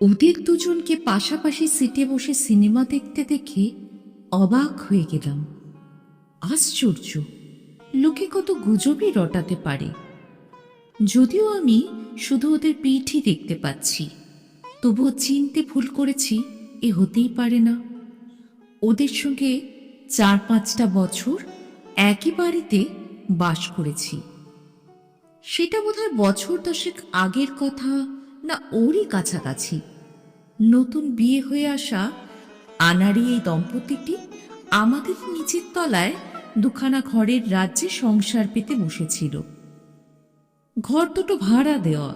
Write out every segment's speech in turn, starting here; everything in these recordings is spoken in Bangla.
ওদের দুজনকে পাশাপাশি সিটে বসে সিনেমা দেখতে দেখে অবাক হয়ে গেলাম। আশ্চর্য, লোকে কত গুজবই রটাতে পারে। যদিও আমি শুধু ওদের পিঠই দেখতে পাচ্ছি, তবুও চিনতে ভুল করেছি, এ হতেই পারে না। ওদের সঙ্গে চার পাঁচটা বছর একই বাড়িতে বাস করেছি। সেটা বোধহয় বছর দশেক আগের কথা না ওরই কাছাকাছি। নতুন বিয়ে হয়ে আসা আনারি এই দম্পতিটি আমাদের নিচের তলায় দুখানা ঘরের রাজ্যে সংসার পেতে বসেছিল। ঘর দুটো ভাড়া দেওয়া।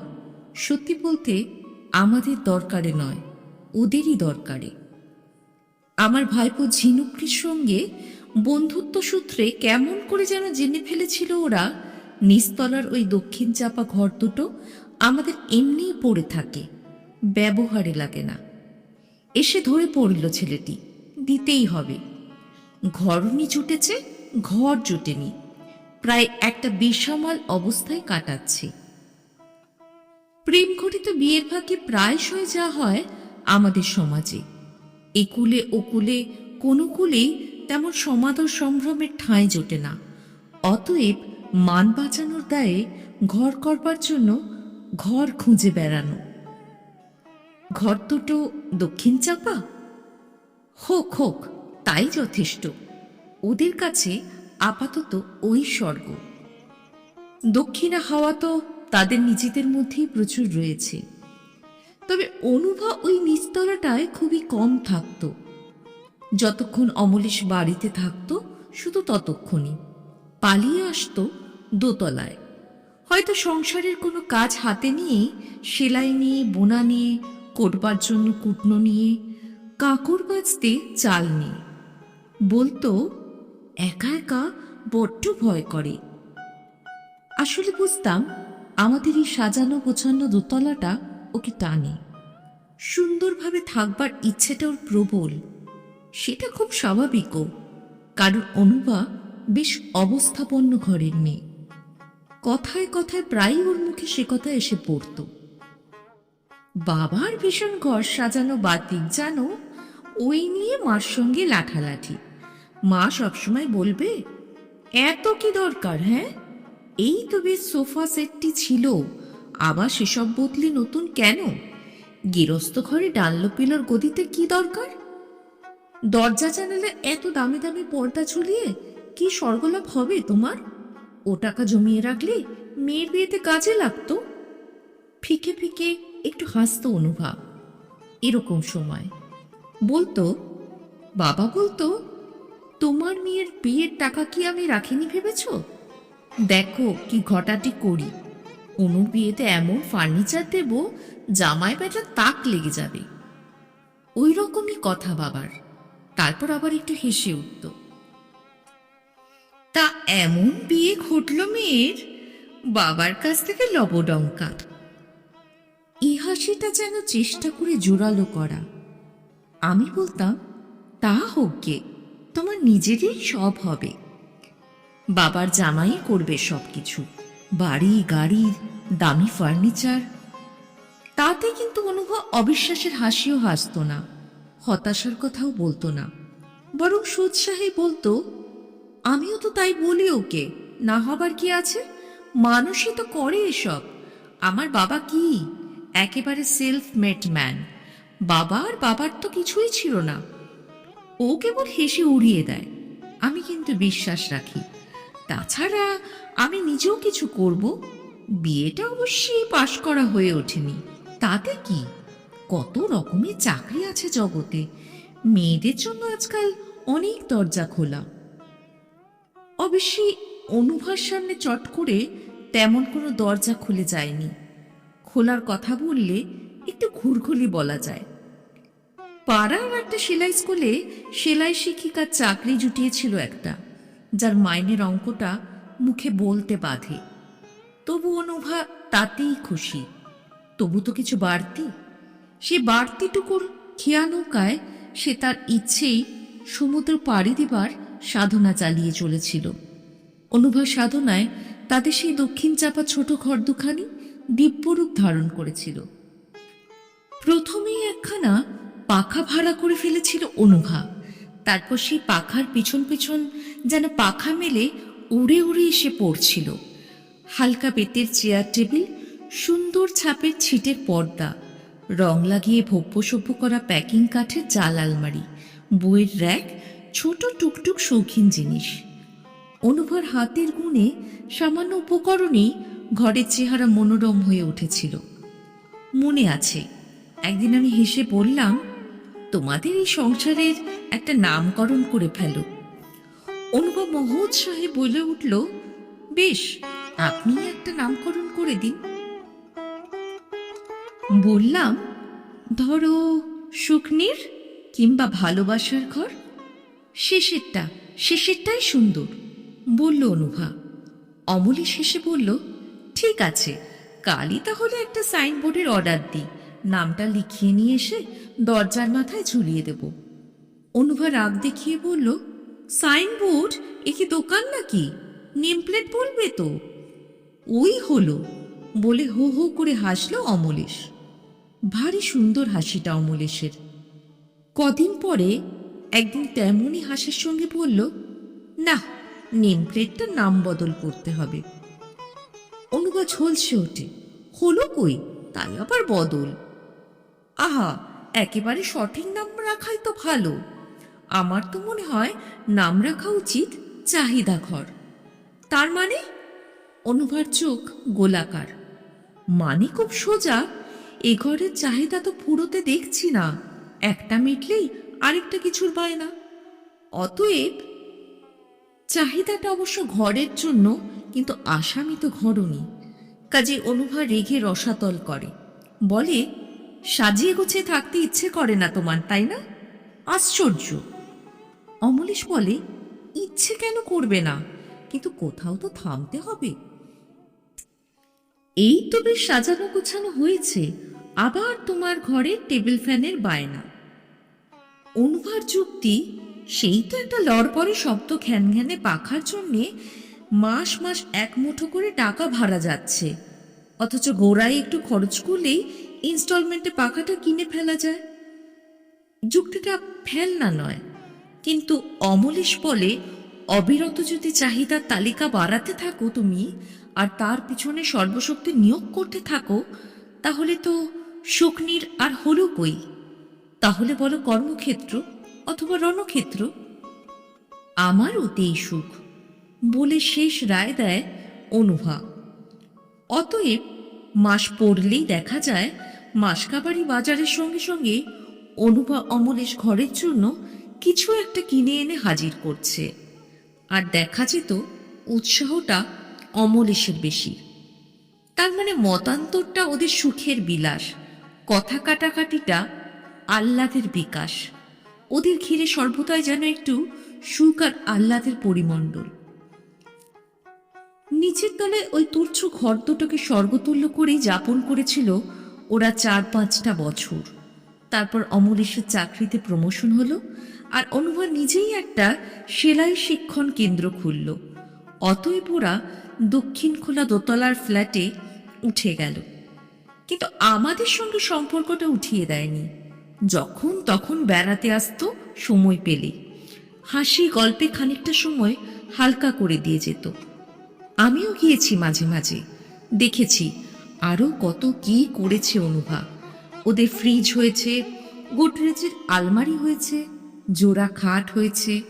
সত্যি বলতে আমাদের দরকারে নয়, ওদেরই দরকারে। আমার ভাইপো ঝিনুকটির সঙ্গে বন্ধুত্ব সূত্রে কেমন করে যেন জেনে ফেলেছিল ওরা নিস্তলার ওই দক্ষিণ চাপা ঘর দুটো আমাদের এমনিই পড়ে থাকে, ব্যবহারে লাগে না। এসে ধরে পড়ল ছেলেটি, দিতেই হবে। ঘরনি জুটেছে, ঘর জুটেনি, প্রায় একটা বেসামাল অবস্থায় কাটাচ্ছে। প্রেম ঘটিত বিয়ের ফাঁকে প্রায়শই যা হয় আমাদের সমাজে। একুলে ওকুলে, কোনো কুলেই তেমন সমাদর সম্ভ্রমের ঠাঁই জোটে না। অতএব মান বাঁচানোর দায়ে ঘর করবার জন্য ঘর খুঁজে বেড়ানো। ঘর দুটো দক্ষিণ চাপা? হোক হোক, তাই যথেষ্ট। ওদের কাছে আপাতত ওই স্বর্গ। দক্ষিণা হাওয়া তো তাদের নিজেদের মধ্যেই প্রচুর রয়েছে। তবে অনুভা ওই নিচতলাটায় খুবই কম থাকতো। যতক্ষণ অমলেশ বাড়িতে থাকতো, শুধু ততক্ষণই। পালিয়ে আসতো দোতলায়। হয়তো সংসারের কোনো কাজ হাতে নিয়ে, সেলাই নিয়ে, বোনা নিয়ে, করবার জন্য কুটনো নিয়ে কাকড় বাজতে চাল নিয়ে। বলতো, একা একা বড্ড ভয় করে। আসলে বুঝতাম, আমাদের এই সাজানো গোছানো দোতলাটা ওকে টানে। সুন্দরভাবে থাকবার ইচ্ছেটা ওর প্রবল। সেটা খুব স্বাভাবিকও। কারণ অনুভা বেশ অবস্থাপন্ন ঘরের মেয়ে। কথায় কথায় প্রায়ই ওর মুখে সে কথা এসে পড়ত। বাবার ভীষণ ঘর সাজানো বাতিক জানো, ওই নিয়ে মার সঙ্গে লাঠালাঠি। মা সবসময় বলবে, এত কি দরকার হ্যাঁ? এই তো বেশ সোফা সেটটি ছিল, আবার সেসব বদলে নতুন কেন? গৃহস্থ ঘরে ডানলো পিলোর গদিতে কি দরকার? দরজা জানালে এত দামি দামি পর্দা ঝুলিয়ে কি স্বর্গলাভ হবে তোমার? ও টাকা জমিয়ে রাখলে মেয়ের বিয়েতে কাজে লাগতো? ফিকে ফিকে একটু হাসতো অনুভব এরকম সময়। বলতো, বাবা বলতো, তোমার মেয়ের বিয়ের টাকা কি আমি রাখিনি ভেবেছ? দেখো কি ঘটাটি করি। অনুর বিয়েতে এমন ফার্নিচার দেব, জামাই বেটা তাক লেগে যাবে। ওই রকমই কথা বাবার। তারপর আবার একটু হেসে উঠত। এমন বিয়ে ঘটল মেয়ের? বাবার কাছ থেকে লবডঙ্কা। এই হাসিটা যেন চেষ্টা করে জোরালো করা। আমি বলতাম, তা হোক গে, তোমার নিজেরই সব হবে। বাবার জামাই করবে সব কিছু বাড়ি, গাড়ি, দামি ফার্নিচার। তাতে কিন্তু অনুভব অবিশ্বাসের হাসিও হাসতো না। হতাশার কথাও বলতো না। বরং সুৎসাহী বলতো আমিও তো তাই বলি ওকে। না হবার কি আছে? মানুষই তো করে এসব। আমার বাবা কি? একেবারে সেলফ মেড ম্যান বাবার বাবার তো কিছুই ছিল না। ও কেবল হেসে উড়িয়ে দেয়। আমি কিন্তু বিশ্বাস রাখি। তাছাড়া আমি নিজেও কিছু করব। বিয়েটা অবশ্যই পাশ করা হয়ে ওঠেনি। তাতে কি? কত রকমের চাকরি আছে জগতে। মেয়েদের জন্য আজকাল অনেক দরজা খোলা। অবশ্যই অনুভার সামনে চট করে তেমন কোনো দরজা খুলে যায়নি। খোলার কথা বললে একটু ঘুরঘুলি বলা যায়। পাড়ার একটা সেলাই স্কুলে সেলাই শিক্ষিকার চাকরি জুটিয়েছিল একটা, যার মাইনের অঙ্কটা মুখে বলতে বাধে। তবু অনুভা তাতেই খুশি। তবু তো কিছু বাড়তি। সে বাড়তিটুকুর খেয়ানৌকায় সে তার ইচ্ছেই সমুদ্র পাড়ি দিবার সাধনা চালিয়ে চলেছিল। অনুভব সাধনায় তাদের সেই দক্ষিণ চাপা ছোট ঘর দুখানি দিব্যরূপ ধারণ করেছিল। প্রথমেই একখানা পাখা ভাড়া করে ফেলেছিল অনুভা। তারপর সেই পাখার পিছন পিছন যেন পাখা মেলে উড়ে উড়ে এসে পড়ছিল। হালকা বেতের চেয়ার টেবিল, সুন্দর ছাপের ছিটের পর্দা, রং লাগিয়ে ভব্যসভ্য করা প্যাকিং কাঠের জাল আলমারি, বইয়ের র্যাক ছোট টুকটুক শৌখিন জিনিস। অনুভার হাতের গুণে সামান্য উপকরণেই ঘরের চেহারা মনোরম হয়ে উঠেছিল। মনে আছে, একদিন আমি হেসে বললাম, তোমাদের এই সংসারের একটা নামকরণ করে ফেলো। অনুভব মহোৎসাহে বলে উঠল, বেশ, আপনি একটা নামকরণ করে দিন। বললাম, ধরো, শুকনির কিংবা ভালোবাসার ঘর? শেষেরটা শেষেরটাই সুন্দর, বলল অনুভা। অমলি শেষে বলল, ঠিক আছে, কালই তাহলে একটা সাইনবোর্ডের অর্ডার দিই, নামটা লিখিয়ে নিয়ে এসে দরজার মাথায় ঝুলিয়ে দেব। অনুভা রাগ দেখিয়ে বলল, সাইনবোর্ড? এ কি দোকান নাকি? নেমপ্লেট বলবে তো। ওই হলো, বলে হো হো করে হাসলো অমলেশ। ভারী সুন্দর হাসিটা অমলেশের। কদিন পরে একদিন তেমনই হাসির সঙ্গে বলল, না, নেম প্লেটটার নাম বদল করতে হবে। অনুগা ঝলসে ওঠে, হলো কই? তাই আবার বদল। আহা, একেবারে সঠিক নাম রাখাই তো ভালো। আমার তো মনে হয় নাম রাখা উচিত চাহিদা ঘর। তার মানে? অনুভার চোখ গোলাকার। মানে খুব সোজা? এ ঘরের চাহিদা তো পুরোতে দেখছি না। একটা মিটলেই আরেকটা কিছুর বায়না। অতএব চাহিদাটা অবশ্য ঘরের জন্য, কিন্তু আসামি তো ঘরনি। কাজে অনুভা রেগে রসাতল করে। বলে, সাজিয়ে গুছিয়ে থাকতে ইচ্ছে করে না তোমার, তাই না? আশ্চর্য। অমলেশ বলে, ইচ্ছে কেন করবে না? কিন্তু কোথাও তো থামতে হবে। এই তো বেশ সাজানো গোছানো হয়েছে। আবার তোমার ঘরে টেবিল ফ্যানের বায়না। অনুভার যুক্তি, সেই তো একটা লড়পরে শব্দ ঘ্যান ঘ্যানে পাখার জন্যে মাস মাস এক মুঠো করে টাকা ভাড়া যাচ্ছে। অথচ গোড়ায় একটু খরচ করলেই ইনস্টলমেন্টে পাখাটা কিনে ফেলা যায়। যুক্তিটা ফেলনা নয়, কিন্তু অমলেশ বলে, অবিরত যদি চাহিদার তালিকা বাড়াতে থাকো তুমি, আর তার পিছনে সর্বশক্তি নিয়োগ করতে থাকো, তাহলে তো শুকনির আর হলো কই? তাহলে বলো কর্মক্ষেত্র অথবা রণক্ষেত্র? আমার ওতেই সুখ, বলে শেষ রায় দেয় অনুভা অতএব মাস পড়লেই দেখা যায় মাসকাবাড়ি বাজারের সঙ্গে সঙ্গে অনুভা অমলেশ ঘরের জন্য কিছু একটা কিনে এনে হাজির করছে। আর দেখা যেত উৎসাহটা অমলেশের বেশি। তার মানে মতান্তরটা ওদের সুখের বিলাস, কথা কাটাকাটিটা আহ্লাদের বিকাশ। ওদের ঘিরে সর্বদাই যেন একটু সুখ আর আহ্লাদের পরিমণ্ডল। নিচের তলে ওই তুচ্ছ ঘর দুটোকে স্বর্গতুল্য করেই যাপন করেছিল ওরা চার পাঁচটা বছর। তারপর অমলেশের চাকরিতে প্রমোশন হলো আর অনুভা নিজেই একটা সেলাই শিক্ষণ কেন্দ্র খুলল। অতএব ওরা দক্ষিণ খোলা দোতলার ফ্ল্যাটে উঠে গেল। কিন্তু আমাদের সঙ্গে সম্পর্কটা উঠিয়ে দেয়নি। যখন তখন বেড়াতে আসতো, সময় পেলে। হাসি গল্পে খানিকটা সময় হালকা করে দিয়ে যেত। আমিও গিয়েছি মাঝে মাঝে। দেখেছি আরও কত কি করেছে অনুভা। ওদের ফ্রিজ হয়েছে, গোদরেজের আলমারি হয়েছে, জোড়া খাট হয়েছে,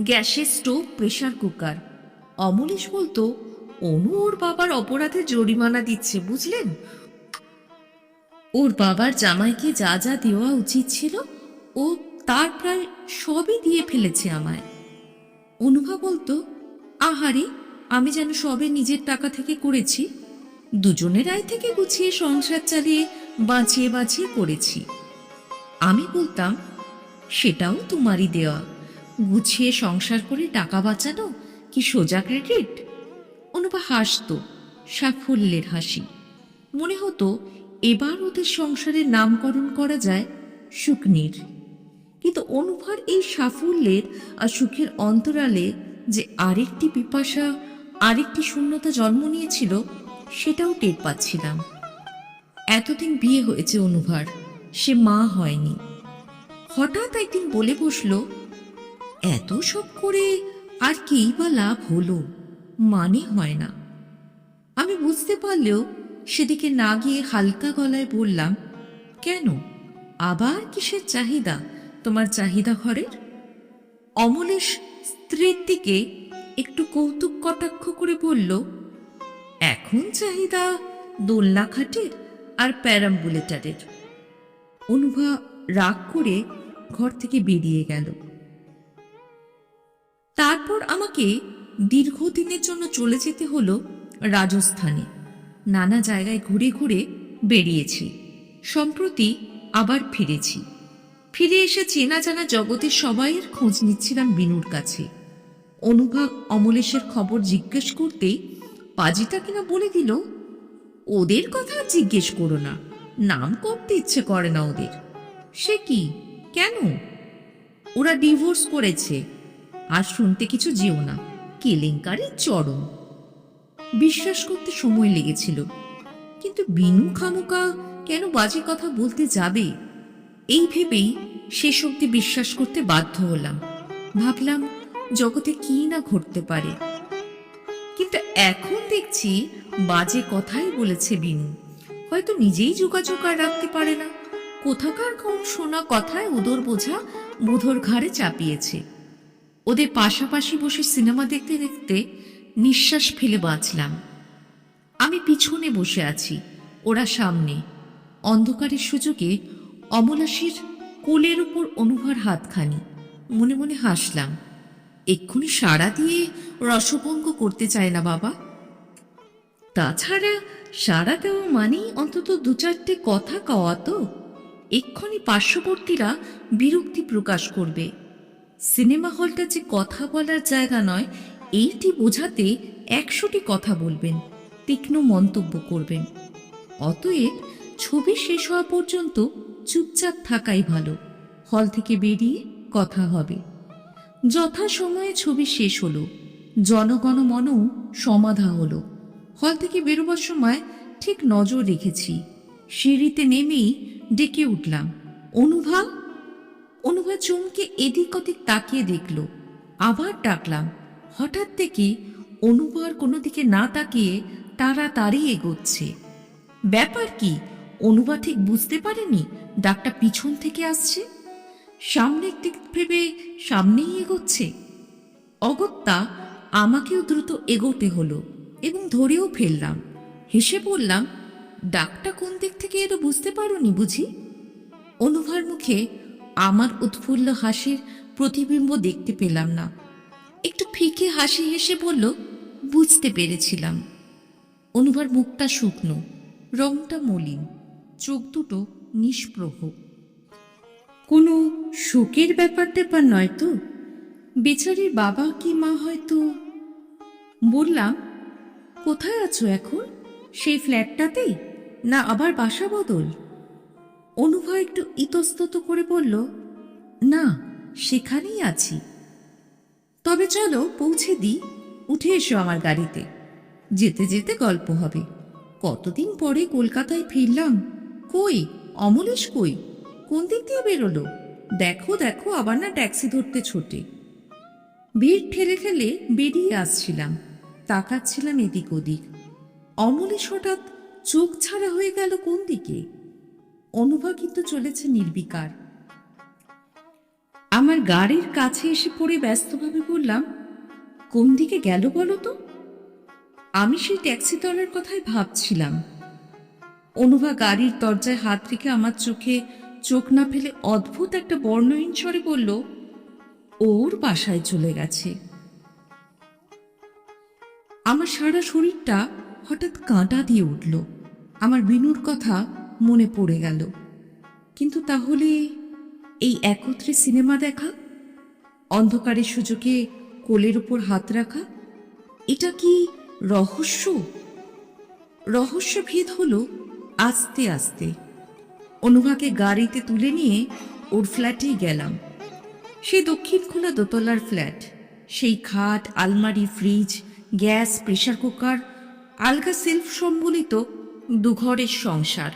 গ্যাসের স্টোভ প্রেসার কুকার অমলেশ বলতো অনু ওর বাবার অপরাধে জরিমানা দিচ্ছে, বুঝলেন? ওর বাবার জামাইকে যা যা দেওয়া উচিত ছিল, ও তার প্রায় সবই দিয়ে ফেলেছে আমায়। অনুভা বলতো, আহারে, আমি যেন সবে নিজের টাকা থেকে করেছি। দুজনের আয় থেকে গুছিয়ে সংসার চালিয়ে বাঁচিয়ে বাঁচিয়ে করেছি। আমি বলতাম, সেটাও তোমারই দেওয়া। গুছিয়ে সংসার করে টাকা বাঁচানো কি সোজা ক্রেডিট? অনুপা হাসতো, সাফল্যের হাসি। মনে হতো এবার ওদের সংসারের নামকরণ করা যায় শুকনির কিন্তু অনুভার এই সাফল্যের আর সুখের অন্তরালে যে আরেকটি পিপাসা, আরেকটি শূন্যতা জন্ম নিয়েছিল, সেটাও টের পাচ্ছিলাম। এতদিন বিয়ে হয়েছে অনুভার, সে মা হয়নি। হঠাৎ একদিন বলে বসল, এত সব করে আর কেই বা লাভ হলো? মানে হয় না। আমি বুঝতে পারলেও সেদিকে না গিয়ে হালকা গলায় বললাম, কেন? আবার কিসের চাহিদা? তোমার চাহিদা ঘরের? অমলেশ স্ত্রীর দিকে একটু কৌতুক কটাক্ষ করে বলল, এখন চাহিদা দোলনা খাটের আর প্যারাম্বুলেটারের। অনুভা রাগ করে ঘর থেকে বেরিয়ে গেল। তারপর আমাকে দীর্ঘদিনের জন্য চলে যেতে হলো রাজস্থানে। নানা জায়গায় ঘুরে ঘুরে বেরিয়েছি। সম্প্রতি আবার ফিরেছি। ফিরে এসে চেনা জানা জগতের সবাইয়ের খোঁজ নিচ্ছিলাম বিনুর কাছে। অনুভব অমলেশের খবর জিজ্ঞেস করতেই পাজিটা কিনা বলে দিল, ওদের কথা জিজ্ঞেস করো না, নাম করতে ইচ্ছে করে না ওদের। সে কি? কেন? ওরা ডিভোর্স করেছে, আর শুনতে কিছু যেও না। কেলেঙ্কারি চরম। বিশ্বাস করতে সময় লেগেছিল। কিন্তু বিনু খামুকা কেন বাজে কথা বলতে যাবে? এই ভেবেই শেষ অব্দি বিশ্বাস করতে বাধ্য হলাম। ভাবলাম, জগতে কি না ঘটতে পারে। কিন্তু এখন দেখছি বাজে কথাই বলেছে বিনু। হয়তো নিজেই যোগাযোগ আর রাখতে পারে না। কোথাকার কোন শোনা কথায় উদর বোঝা বুধর ঘাড়ে চাপিয়েছে। ওদের পাশাপাশি বসে সিনেমা দেখতে দেখতে নিঃশ্বাস ফেলে বাঁচলাম। আমি পিছনে বসে আছি, ওরা সামনে। অন্ধকারের সুযোগে অমলাশির কোলের উপর অনুভার হাতখানি। মনে মনে হাসলাম, এক্ষুনি সাড়া দিয়ে রসভঙ্গ করতে চায় না বাবা? তাছাড়া সাড়া দেওয়া মানেই অন্তত দু চারটে কথা কওয়া তো। এক্ষুনি পার্শ্ববর্তীরা বিরক্তি প্রকাশ করবে। সিনেমা হলটা যে কথা বলার জায়গা নয় এইটি বোঝাতে একশোটি কথা বলবেন, তীক্ষ্ণ মন্তব্য করবেন। অতএব ছবি শেষ হওয়া পর্যন্ত চুপচাপ থাকাই ভালো। হল থেকে বেরিয়ে কথা হবে। যথা সময়ে ছবি শেষ হলো জনগণমনও সমাধা হলো। হল থেকে বেরোবার সময় ঠিক নজর রেখেছি। সিঁড়িতে নেমেই ডেকে উঠলাম। অনুভা অনুভা চমকে এদিক ওদিক তাকিয়ে দেখল। আবার ডাকলাম হঠাৎ থেকে অনুভার কোনো দিকে না তাকিয়ে তাড়াতাড়ি এগোচ্ছে। ব্যাপার কি? অনুবা ঠিক বুঝতে পারেনি ডাকটা পিছন থেকে আসছে। সামনের দিক ভেবে সামনেই এগোচ্ছে। অগত্যা আমাকেও দ্রুত এগোতে হলো এবং ধরেও ফেললাম। হেসে বললাম, ডাকটা কোন দিক থেকে এলো বুঝতে পারোনি বুঝি? অনুভার মুখে আমার উৎফুল্ল হাসির প্রতিবিম্ব দেখতে পেলাম না। একটু ফিকে হাসি হেসে বলল, বুঝতে পেরেছিলাম। অনুভার মুখটা শুকনো, রংটা মলিন, চোখ দুটো নিষ্প্রভ। কোনো শোকের ব্যাপার ট্যাপার নয় তো? বেচারির বাবা কি মা হয়তো? বললাম, কোথায় আছো এখন? সেই ফ্ল্যাটটাতেই? না আবার বাসা বদল? অনুভয় একটু ইতস্তত করে বলল, না, সেখানেই আছি। তবে চলো পৌঁছে দিই। উঠে এসো আমার গাড়িতে। যেতে যেতে গল্প হবে। কতদিন পরে কলকাতায় ফিরলাম? কই? অমলেশ কই? কোন দিক দিয়ে বেরোলো? দেখো দেখো, আবার না ট্যাক্সি ধরতে ছোটে। ভিড় ঠেলে ঠেলে বেরিয়ে আসছিলাম। তাকাচ্ছিলাম এদিক ওদিক। অমলেশ হঠাৎ চোখ ছাড়া হয়ে গেল কোন দিকে? অনুভা কিন্তু চলেছে নির্বিকার। আমার গাড়ির কাছে এসে পড়ে ব্যস্তভাবে বললাম, কোন দিকে গেল বলো তো? আমি সেই ট্যাক্সি তলার কথাই ভাবছিলাম। অনুভা গাড়ির দরজায় হাত রেখে আমার চোখে চোখ না ফেলে অদ্ভুত একটা বর্ণহীন স্বরে বলল, ওর বাসায় চলে গেছে। আমার সারা শরীরটা হঠাৎ কাঁটা দিয়ে উঠল। আমার বিনুর কথা মনে পড়ে গেল। কিন্তু তাহলে এই একত্রে সিনেমা দেখা? অন্ধকারের সুযোগে কোলের উপর হাত রাখা? এটা কি রহস্য? রহস্য ভেদ হলো আস্তে আস্তে। অনুভাকে গাড়িতে তুলে নিয়ে ওর ফ্ল্যাটেই গেলাম। সে দক্ষিণ খোলা দোতলার ফ্ল্যাট। সেই খাট, আলমারি, ফ্রিজ, গ্যাস, প্রেসার কুকার, আলগা সেলফ সম্বলিত দুঘরের সংসার।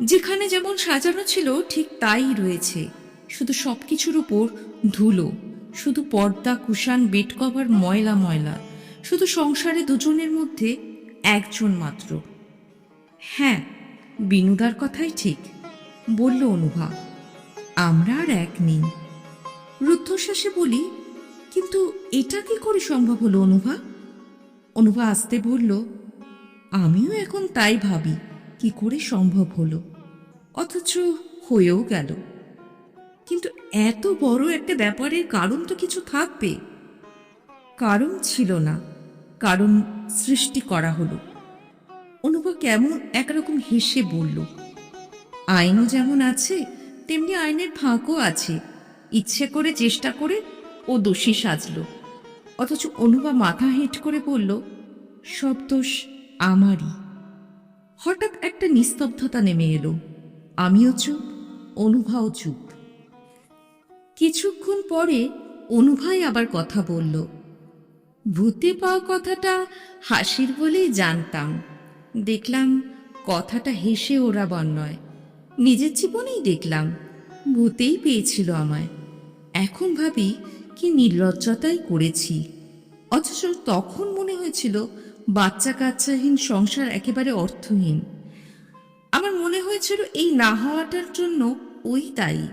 যেখানে যেমন সাজানো ছিল, ঠিক তাই রয়েছে। শুধু সব কিছুর উপর ধুলো, শুধু পর্দা, কুশান, বেড কভার, ময়লা ময়লা, শুধু সংসারে দুজনের মধ্যে একজন মাত্র। হ্যাঁ বিনুদার কথাই ঠিক, বলল অনুভা। আমরা আর এক নেই। রুদ্ধশ্বাসে বলি, কিন্তু এটা কি করে সম্ভব হলো অনুভা? অনুভা আসতে বলল, আমিও এখন তাই ভাবি। কি করে সম্ভব হলো? অথচ হয়েও গেল। কিন্তু এত বড় একটা ব্যাপারের কারণ তো কিছু থাকবে। কারণ ছিল না। কারণ সৃষ্টি করা হলো। অনুভব কেমন একরকম হেসে বলল আইনও যেমন আছে, তেমনি আইনের ফাঁকও আছে। ইচ্ছে করে চেষ্টা করে ও দোষী সাজলো। অথচ অনুভা মাথা হেঁট করে বলল, সব দোষ আমারই। হঠাৎ একটা নিস্তব্ধতা নেমে এলো। আমিও চুপ, অনুভাও চুপ। কিছুক্ষণ পরে অনুভাই আবার কথা বলল, ভূতে পাওয়া কথাটা হাসির বলেই জানতাম। দেখলাম কথাটা হেসে ওরাবার নয় নিজের জীবনেই দেখলাম, ভূতেই পেয়েছিল আমায়। এখন ভাবি কি নির্লজ্জতাই করেছি। অথচ তখন মনে হয়েছিল বাচ্চা কাচ্চাহীন সংসার একেবারে অর্থহীন। আমার মনে হয়েছিল এই না হওয়াটার জন্য ওই তাই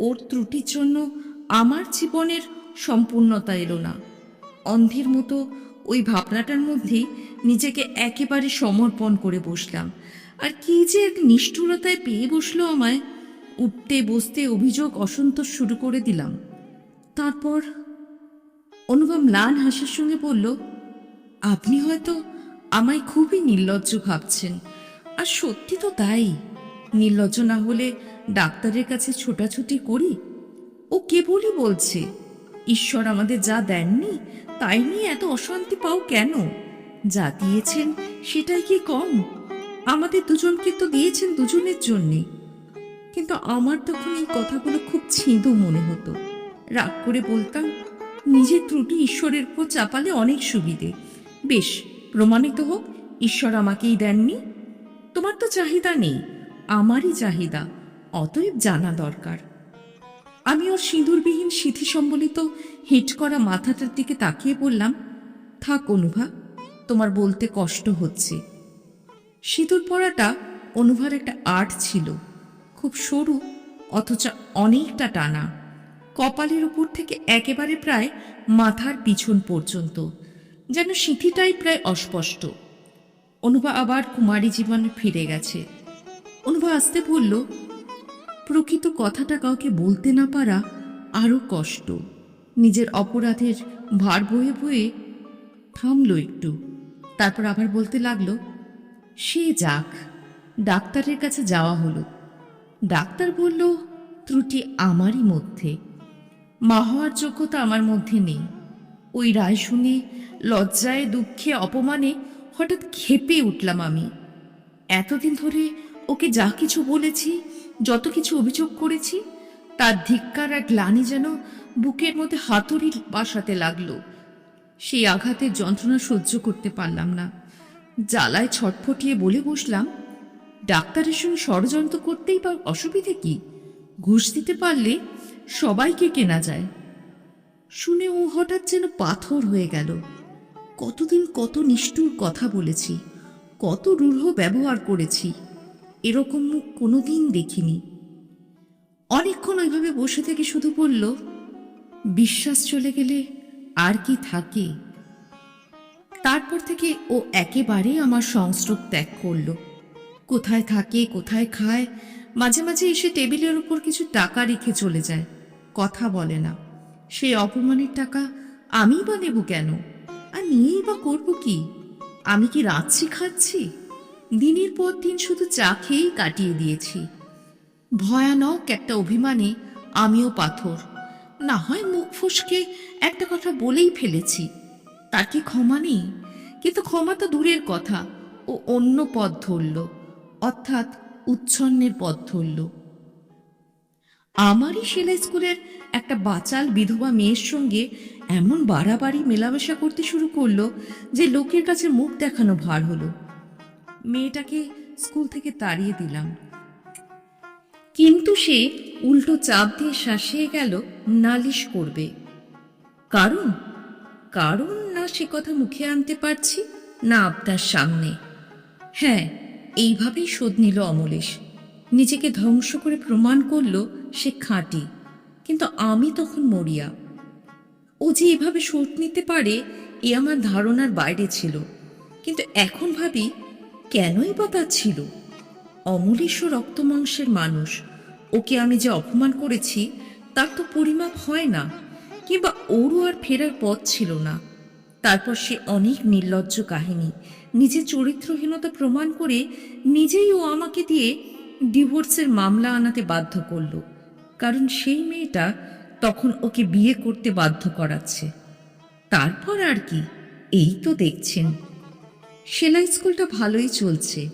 ওর ত্রুটির জন্য আমার জীবনের সম্পূর্ণতা এলো না। অন্ধের মতো ওই ভাবনাটার মধ্যেই নিজেকে একেবারে সমর্পণ করে বসলাম। আর কি যে এক নিষ্ঠুরতায় পেয়ে বসল আমায়, উঠতে বসতে অভিযোগ অসন্তোষ শুরু করে দিলাম। তারপর অনুভব ম্লান হাসির সঙ্গে বলল আপনি হয়তো আমায় খুবই নির্লজ্জ ভাবছেন। আর সত্যি তো তাই। নির্লজ্জ না হলে ডাক্তারের কাছে ছোটাছুটি করি? ও কেবলই বলছে, ঈশ্বর আমাদের যা দেননি, তাই নিয়ে এত অশান্তি পাও কেন? যা দিয়েছেন সেটাই কি কম? আমাদের দুজনকে তো দিয়েছেন দুজনের জন্যে। কিন্তু আমার তখন এই কথাগুলো খুব ছিঁদো মনে হতো। রাগ করে বলতাম, নিজের ত্রুটি ঈশ্বরের উপর চাপালে অনেক সুবিধে। বেশ, প্রমাণিত হোক, ঈশ্বর আমাকেই দেননি। তোমার তো চাহিদা নেই, আমারই চাহিদা, অতএব জানা দরকার। আমি ওর সিঁদুরবিহীন সিথি সম্বলিত হিট করা মাথাটার দিকে তাকিয়ে বললাম, থাক অনুভা, তোমার বলতে কষ্ট হচ্ছে। সিঁদুর পরাটা অনুভার একটা আর্ট ছিল, খুব সরু, অথচ অনেকটা টানা, কপালের উপর থেকে একেবারে প্রায় মাথার পিছন পর্যন্ত। যেন সিঁথিটাই প্রায় অস্পষ্ট। অনুভা আবার কুমারী জীবনে ফিরে গেছে। অনুভা আসতে বলল, প্রকৃত কথাটা কাউকে বলতে না পারা আরও কষ্ট। নিজের অপরাধের ভার বয়ে বয়ে থামলো একটু। তারপর আবার বলতে লাগল, সে যাক, ডাক্তারের কাছে যাওয়া হলো। ডাক্তার বলল, ত্রুটি আমারই মধ্যে। মা হওয়ার যোগ্যতা আমার মধ্যে নেই। ওই রায় শুনে, লজ্জায়, দুঃখে, অপমানে হঠাৎ খেপে উঠলাম আমি। এতদিন ধরে ওকে যা কিছু বলেছি, যত কিছু অভিযোগ করেছি, তার ধিক্কার আর গ্লানি যেন বুকের মধ্যে হাতুড়ি বাসাতে লাগল। সেই আঘাতের যন্ত্রণা সহ্য করতে পারলাম না। জ্বালায় ছটফটিয়ে বলে বসলাম, ডাক্তারের সঙ্গে ষড়যন্ত্র করতেই বা অসুবিধে কি? ঘুষ দিতে পারলে সবাইকে কেনা যায়। শুনে ও হঠাৎ যেন পাথর হয়ে গেল। কতদিন কত নিষ্ঠুর কথা বলেছি, কত রূঢ় ব্যবহার করেছি, এরকম মুখ কোনোদিন দেখিনি। অনেকক্ষণ ওইভাবে বসে থেকে শুধু বলল বিশ্বাস চলে গেলে আর কি থাকে? তারপর থেকে ও একেবারে আমার সংস্রব ত্যাগ করল। কোথায় থাকে, কোথায় খায়, মাঝে মাঝে এসে টেবিলের উপর কিছু টাকা রেখে চলে যায়, কথা বলে না। সেই অপমানের টাকা আমি বা নেব কেন? আর নিয়েই বা করব কি? আমি কি রাত্রি খাচ্ছি? দিনের পর দিন শুধু চা খেয়েই কাটিয়ে দিয়েছি। ভয়ানক একটা অভিমানে আমিও পাথর। না হয় মুখ ফুসকে একটা কথা বলেই ফেলেছি। তার কি ক্ষমা নেই? কিন্তু ক্ষমা তো দূরের কথা। ও অন্য পথ ধরল। অর্থাৎ উচ্ছন্নের পথ ধরল। আমারই সেলাই স্কুলের একটা বাচাল বিধবা মেয়ের সঙ্গে এমন বাড়াবাড়ি, মেলামেশা করতে শুরু করল যে লোকের কাছে মুখ দেখানো ভার হলো। মেয়েটাকে স্কুল থেকে তাড়িয়ে দিলাম। কিন্তু সে উল্টো চাপ দিয়ে শাসিয়ে গেল, নালিশ করবে। কারণ কারণ না সে কথা মুখে আনতে পারছি, না আপনার সামনে। হ্যাঁ এইভাবেই শোধ নিল অমলেশ। নিজেকে ধ্বংস করে প্রমাণ করল সে খাঁটি, কিন্তু আমি তখন মরিয়া। ও যে এভাবে শোধ নিতে পারে, এ আমার ধারণার বাইরে ছিল। কিন্তু এখন ভাবি, কেনই বা তা ছিল? অমলেশ রক্ত মাংসের মানুষ, ওকে আমি যে অপমান করেছি, তার তো পরিমাপ হয় না, কিংবা ওরও আর ফেরার পথ ছিল না। তারপর সে অনেক নির্লজ্জ কাহিনী, নিজের চরিত্রহীনতা প্রমাণ করে নিজেই ও আমাকে দিয়ে ডিভোর্সের মামলা আনাতে বাধ্য করল। কারণ সেই মেয়েটা তখন ওকে বিয়ে করতে বাধ্য করাচ্ছে। তারপর আর কি, এই তো দেখছেন। সেলাই স্কুলটা ভালোই চলছে,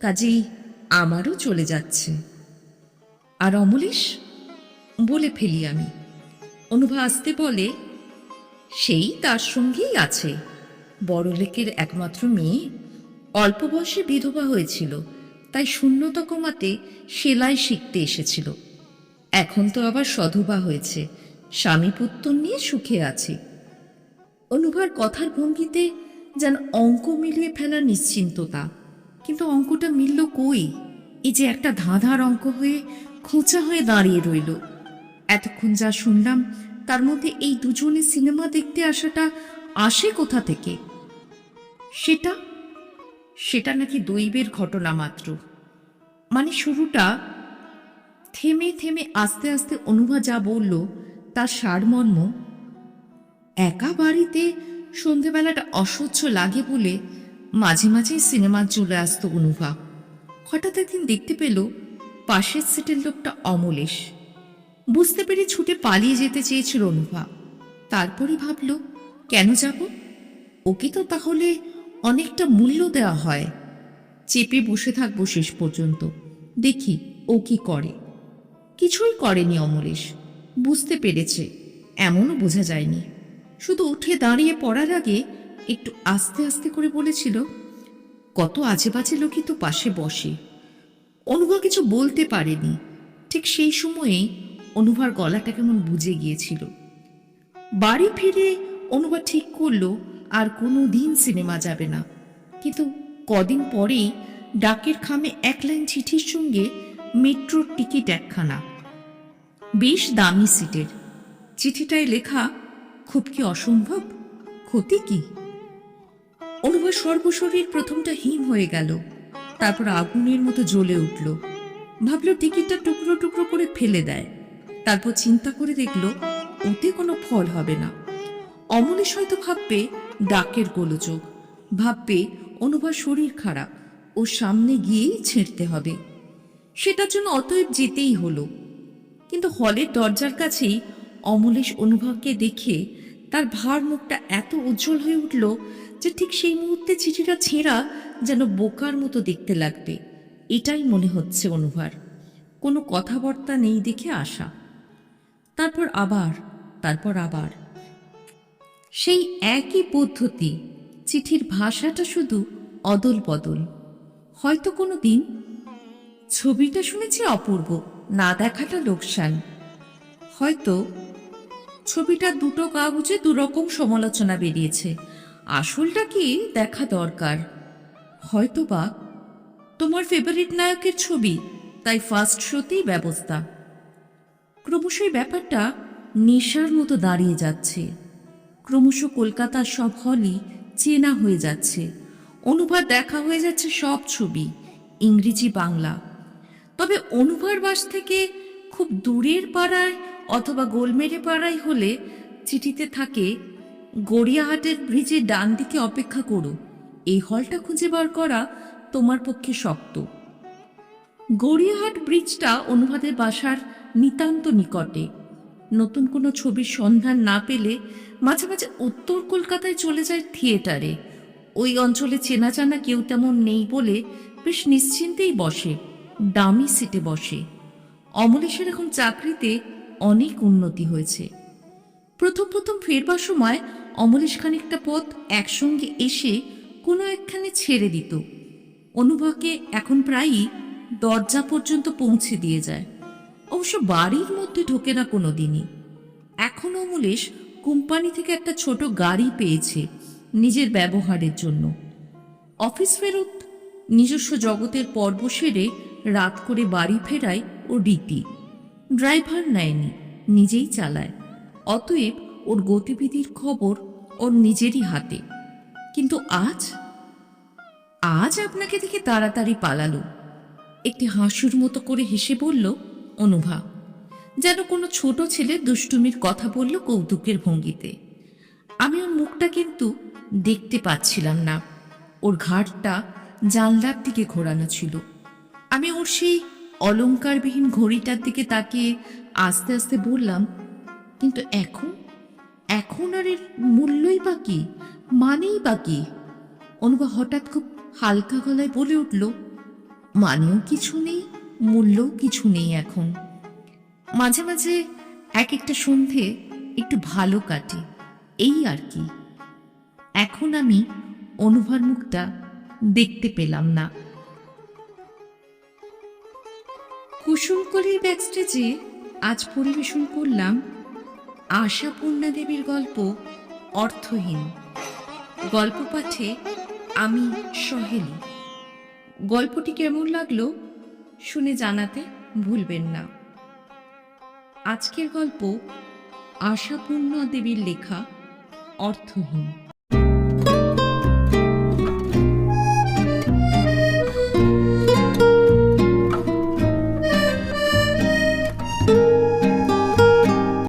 কাজেই আমারও চলে যাচ্ছে। আর অমলেশ? বলে ফেলি আমি। অনুভা আসতে বলে, সেই তার সঙ্গেই আছে। বড়লেকের একমাত্র মেয়ে। অল্প বয়সে বিধবা হয়েছিল, তাই শূন্যতা কমাতে সেলাই শিখতে এসেছিল। এখন তো আবার সধবা হয়েছে। স্বামী পুত্র নিয়ে সুখে আছে। অনুভার কথার ভঙ্গিতে যেন অঙ্ক মিলিয়ে ফেলার নিশ্চিন্ততা। কিন্তু অঙ্কটা মিলল কই? এই যে একটা ধাঁধার অঙ্ক হয়ে খোঁচা হয়ে দাঁড়িয়ে রইল। এতক্ষণ যা শুনলাম, তার মধ্যে এই দুজনে সিনেমা দেখতে আসাটা আসে কোথা থেকে? সেটা? সেটা নাকি দৈবের ঘটনা মাত্র। মানে শুরুটা থেমে থেমে আস্তে আস্তে অনুভা যা বলল, তার সারমর্ম, একা বাড়িতে সন্ধেবেলাটা অসহ্য লাগে বলে মাঝে মাঝে সিনেমা চলে আসতো অনুভা। হঠাৎ একদিন দেখতে পেল, পাশের সিটের লোকটা অমলেশ। বুঝতে পেরে ছুটে পালিয়ে যেতে চেয়েছিল অনুভা। তারপরে ভাবল, কেন যাব? ওকে তো তাহলে অনেকটা মূল্য দেওয়া হয়। চেপে বসে থাকব শেষ পর্যন্ত। দেখি ও কি করে। কিছুই করেনি অমলেশ। বুঝতে পেরেছে, এমনও বোঝা যায়নি। শুধু উঠে দাঁড়িয়ে পড়ার আগে একটু আস্তে আস্তে করে বলেছিল, কত আজে বাজে লোকই তো পাশে বসে। অনুভা কিছু বলতে পারেনি। ঠিক সেই সময়েই অনুভার গলাটা কেমন বুঝে গিয়েছিল। বাড়ি ফিরে অনুভা ঠিক করল, আর কোনো দিন সিনেমা যাবে না। কিন্তু কদিন পরেই ডাকের খামে এক লাইন চিঠির সঙ্গে মেট্রোর টিকিট একখানা। বেশ দামি সিটের। চিঠিটায় লেখা, খুব কি অসম্ভব? ক্ষতি কি? অনুভা সর্বশরীর প্রথমটা হিম হয়ে গেল। তারপর আগুনের মতো জ্বলে উঠল। ভাবলো টিকিটটা টুকরো টুকরো করে ফেলে দেয়। তারপর চিন্তা করে দেখল, ওতে কোনো ফল হবে না। অমলেশ হয়তো ভাববে, ডাকের গোলযোগ। ভাববে অনুভা শরীর খারাপ। ও সামনে গিয়েই ছেড়তে হবে। সেটার জন্য অতএব যেতেই হলো। কিন্তু হলের দরজার কাছেই অমলেশ অনুভবকে দেখে তার ভার মুখটা এত উজ্জ্বল হয়ে উঠল যে ঠিক সেই মুহূর্তে চিঠিটা ছেঁড়া যেন বোকার মতো দেখতে লাগবে। এটাই মনে হচ্ছে অনুভার। কোনো কথাবার্তা নেই দেখে আসা তারপর আবার তারপর আবার। সেই একই পদ্ধতি, চিঠির ভাষাটা শুধু অদল বদল হয়তো কোনো দিন ছবিটা শুনেছি অপূর্ব। না দেখাটা লোকসান। হয়তো ছবিটা দুটো কাগজে দুরকম সমালোচনা বেরিয়েছে। আসলটা কি দেখা দরকার। হয়তো বা তোমার ফেভারিট নায়কের ছবি, তাই ফার্স্ট শোতেই ব্যবস্থা। ক্রমশই ব্যাপারটা নেশার মতো দাঁড়িয়ে যাচ্ছে। ক্রমশ কলকাতার সব হলই চেনা হয়ে যাচ্ছে। অনুবাদ দেখা হয়ে যাচ্ছে সব ছবি, ইংরেজি বাংলা। তবে অনুভার বাস থেকে খুব দূরের পাড়ায় অথবা গোলমেরে পাড়ায় হলে চিঠিতে থাকে, গড়িয়াহাটের ব্রিজের ডান দিকে অপেক্ষা করো, এই হলটা খুঁজে বার করা তোমার পক্ষে শক্ত। গড়িয়াহাট ব্রিজটা অনুভাদের বাসার নিতান্ত নিকটে। নতুন কোনো ছবির সন্ধান না পেলে মাঝে মাঝে উত্তর কলকাতায় চলে যায় থিয়েটারে। ওই অঞ্চলে চেনা জানা কেউ তেমন নেই বলে বেশ নিশ্চিন্তেই বসে। দামি সিটে বসে। অমলেশের এখন চাকরিতে অনেক উন্নতি হয়েছে। প্রথম প্রথম ফেরবার সময় অমলেশ খানিকটা পথ একসঙ্গে এসে কোনো একখানে ছেড়ে দিত। অনুভাকে এখন প্রায়ই দরজা পর্যন্ত পৌঁছে দিয়ে যায়। অবশ্য বাড়ির মধ্যে ঢোকে না কোনো দিনই এখন অমলেশ কোম্পানি থেকে একটা ছোট গাড়ি পেয়েছে নিজের ব্যবহারের জন্য। অফিস ফেরত নিজস্ব জগতের পর্ব সেরে রাত করে বাড়ি ফেরায় ও রীতি ড্রাইভার নেয়নি, নিজেই চালায়। অতএব ওর গতিবিধির খবর ওর নিজেরই হাতে। কিন্তু আজ? আজ আপনাকে দেখে তাড়াতাড়ি পালালো। একটি হাসুর মতো করে হেসে বলল, অনুভা। যেন কোনো ছোট ছেলে দুষ্টুমির কথা বলল কৌতুকের ভঙ্গিতে। আমি ওর মুখটা কিন্তু দেখতে পাচ্ছিলাম না। ওর ঘাটটা জানলার দিকে ঘোরানো ছিল। আমি ওর সেই অলঙ্কারবিহীন ঘড়িটার দিকে তাকিয়ে আস্তে আস্তে বললাম, কিন্তু এখন? এখন আর এর মূল্যই বা কি? মানেই বা কি? অনুভা হঠাৎ খুব হালকা গলায় বলে উঠল, মানেও কিছু নেই, মূল্যও কিছু নেই এখন। মাঝে মাঝে এক একটা সন্ধে একটু ভালো কাটে, এই আর কি। এখন আমি অনুভার মুখটা দেখতে পেলাম না। কুসুমকলির ব্যাকস্টেজে আজ পরিবেশন করলাম আশাপূর্ণা দেবীর গল্প অর্থহীন। গল্প পাঠে আমি সহেলি। গল্পটি কেমন লাগল শুনে জানাতে ভুলবেন না। আজকের গল্প আশাপূর্ণা দেবীর লেখা অর্থহীন।